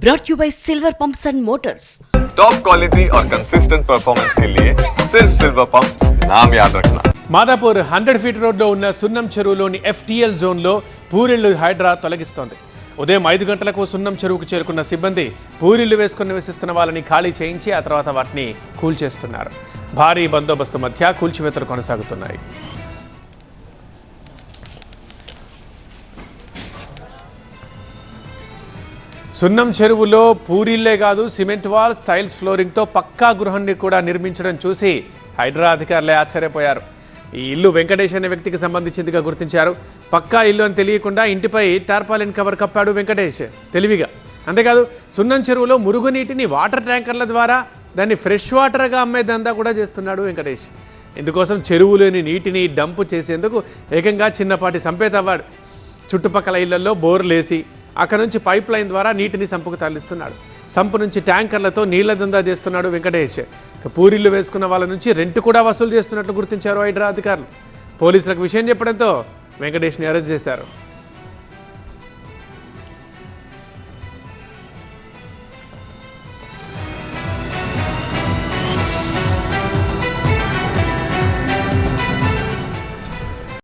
brought you by Silver Pumps and Motors. Top quality और consistent performance के लिए सिर्फ सिल्वर पंप नाम याद रखना మాదాపూర్ హండ్రెడ్ ఫీట్ రోడ్లో ఉన్న సున్నం చెరువులోని ఎఫ్టీఎల్ జోన్లో పూరిళ్లు హైడ్రా తొలగిస్తోంది ఉదయం ఐదు గంటలకు సున్నం చెరువుకు చేరుకున్న సిబ్బంది పూరిళ్లు వేసుకుని నివసిస్తున్న వాళ్ళని ఖాళీ చేయించి ఆ తర్వాత వాటిని కూల్చేస్తున్నారు భారీ బందోబస్తు మధ్య కూల్చివేతలు కొనసాగుతున్నాయి సున్నం చెరువులో పూరిళ్ళే కాదు సిమెంట్ వాల్ స్టైల్స్ ఫ్లోరింగ్తో పక్కా గృహాన్ని కూడా నిర్మించడం చూసి హైడ్రా అధికారులే ఆశ్చర్యపోయారు. ఈ ఇల్లు వెంకటేష్ అనే వ్యక్తికి సంబంధించిందిగా గుర్తించారు. పక్కా ఇల్లు అని తెలియకుండా ఇంటిపై టార్పాలిన్ కవర్ కప్పాడు వెంకటేష్. తెలివిగా. అంతేకాదు సున్నం చెరువులో మురుగునీటిని వాటర్ ట్యాంకర్ల ద్వారా దాన్ని ఫ్రెష్ వాటర్గా అమ్మే దందా కూడా చేస్తున్నాడు వెంకటేష్. ఇందుకోసం చెరువులోని నీటిని డంపు చేసేందుకు ఏకంగా చిన్నపాటి సంపేత అవ్వాడు చుట్టుపక్కల ఇళ్ళలో బోర్లేసి అక్కడ నుంచి పైప్ లైన్ ద్వారా నీటిని సంపుకు తరలిస్తున్నాడు. సంపు నుంచి ట్యాంకర్లతో నీళ్ళ దందా చేస్తున్నాడు వెంకటేష్. ఇక పూరిళ్ళు వేసుకున్న వాళ్ళ నుంచి రెంట్ కూడా వసూలు చేస్తున్నట్లు గుర్తించారు హైడ్రా అధికారులు. పోలీసులకు విషయం చెప్పడంతో వెంకటేష్ని అరెస్ట్ చేశారు.